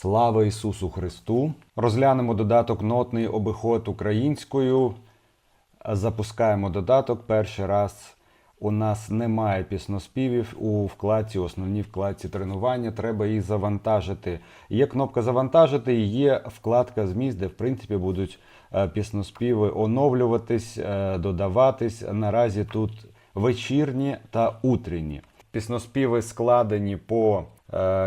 Слава Ісусу Христу! Розглянемо додаток Нотний обиход українською. Запускаємо додаток. Перший раз у нас немає пісноспівів у вкладці, основній вкладці тренування. Треба їх завантажити. Є кнопка завантажити і є вкладка зміст, де в принципі будуть е, пісноспіви оновлюватись, е, додаватись. Наразі тут вечірні та утренні. Пісноспіви складені по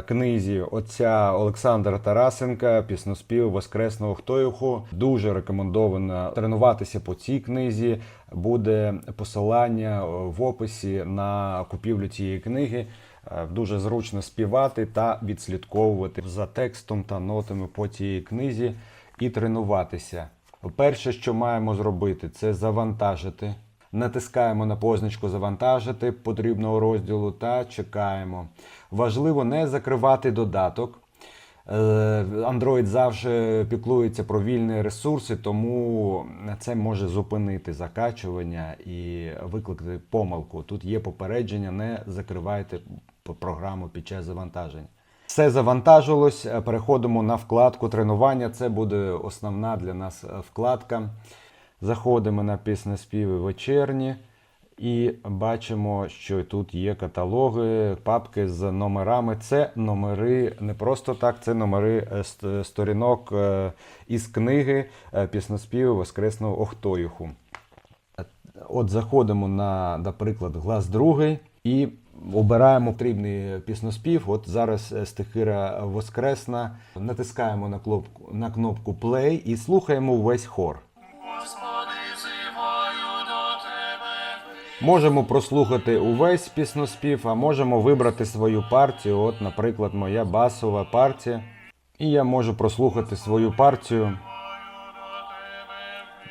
книзі отця Олександра Тарасенка, пісноспів Воскресного Хтоюху. Дуже рекомендовано тренуватися по цій книзі. Буде посилання е, в описі на купівлю цієї книги. Е, Дуже зручно співати та відслідковувати за текстом та нотами по цій книзі і тренуватися. Перше, що маємо зробити, це завантажити. Натискаємо на позначку завантажити потрібного розділу та чекаємо. Важливо не закривати додаток. Е, Android завжди піклується про вільні ресурси, тому це може зупинити закачування і викликати помилку. Тут є попередження, не закривайте програму під час завантаження. Все завантажилось. Переходимо на вкладку тренування. Це буде основна для нас е, вкладка. Заходимо на піснеспіви вечірні і бачимо, що тут є каталоги, папки з номерами. Це номери не просто так, це номери е, сторінок е, із книги е, піснеспіви Воскресного Охтоюху. От заходимо на, наприклад, глас другий і обираємо потрібний пісноспів. От зараз стихира Воскресна. Натискаємо на кнопку, на кнопку play і слухаємо увесь хор. Можемо прослухати увесь пісноспів, а можемо вибрати свою партію. От, наприклад, моя басова партія. І я можу прослухати свою партію.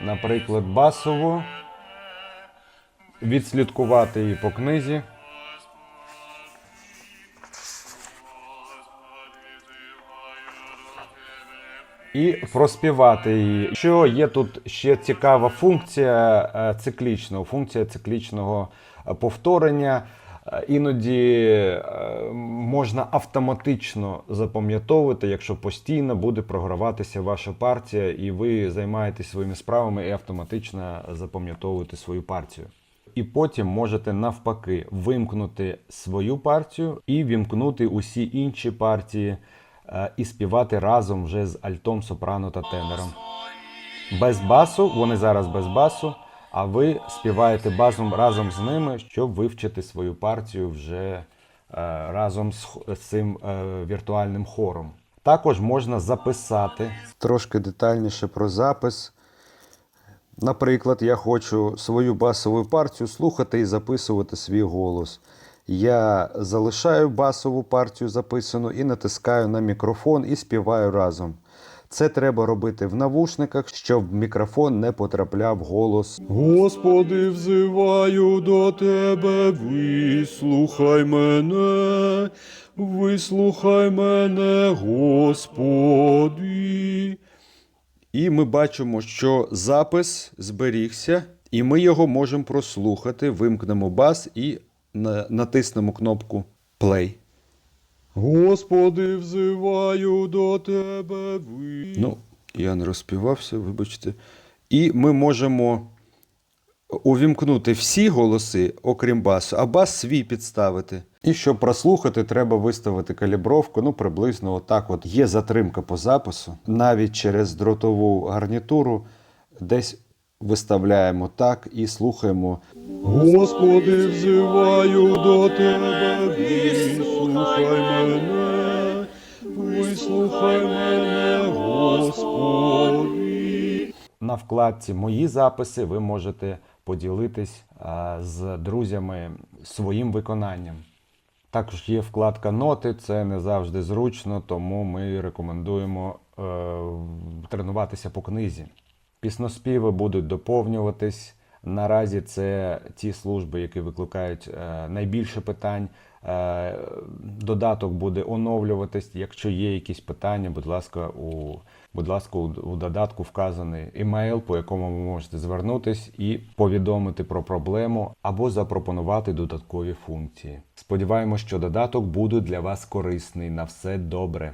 Наприклад, басову. Відслідкувати її по книзі. І проспівати її. Що є тут ще цікава функція е, циклічного, функція циклічного е, повторення. Е, Іноді можна автоматично запам'ятовувати, якщо постійно буде програватися ваша партія, і ви займаєтесь своїми справами і автоматично запам'ятовуєте свою партію. І потім можете навпаки вимкнути свою партію і вімкнути усі інші партії і співати разом вже з альтом, сопрано та тенором. Без басу, вони зараз без басу, а ви співаєте басом разом з ними, щоб вивчити свою партію вже е, разом з, цим е, віртуальним хором. Також можна записати трошки детальніше про запис. Наприклад, я хочу свою басову партію слухати і записувати свій голос. Я залишаю басову партію записану і натискаю на мікрофон і співаю разом. Це треба робити в навушниках, щоб в мікрофон не потрапляв голос. Господи, взиваю до тебе, вислухай мене, вислухай мене, Господи. І ми бачимо, що запис зберігся, і ми його можемо прослухати. Вимкнемо бас і натиснемо кнопку play. Господи, взиваю до тебе, ви... Ну, я не розпівався, вибачте. І ми можемо увімкнути всі голоси, окрім басу, а бас свій підставити. І щоб прослухати, треба виставити калібровку. Ну, приблизно отак. От є затримка по запису. Навіть через дротову гарнітуру десь виставляємо так і слухаємо. Господи, взиваю до тебе, вислухай мене, вислухай мене, Господи. На вкладці Мої записи ви можете поділитись з друзями своїм виконанням. Також є вкладка Ноти, це не завжди зручно, тому ми рекомендуємо е, тренуватися по книзі. Пісноспіви будуть доповнюватись. Наразі це ті служби, які викликають е, найбільше питань. Е, додаток буде оновлюватись. Якщо є якісь питання, будь ласка, у, будь ласка, у, додатку вказаний емейл, по якому ви можете звернутись і повідомити про проблему або запропонувати додаткові функції. Сподіваємось, що додаток буде для вас корисний. На все добре.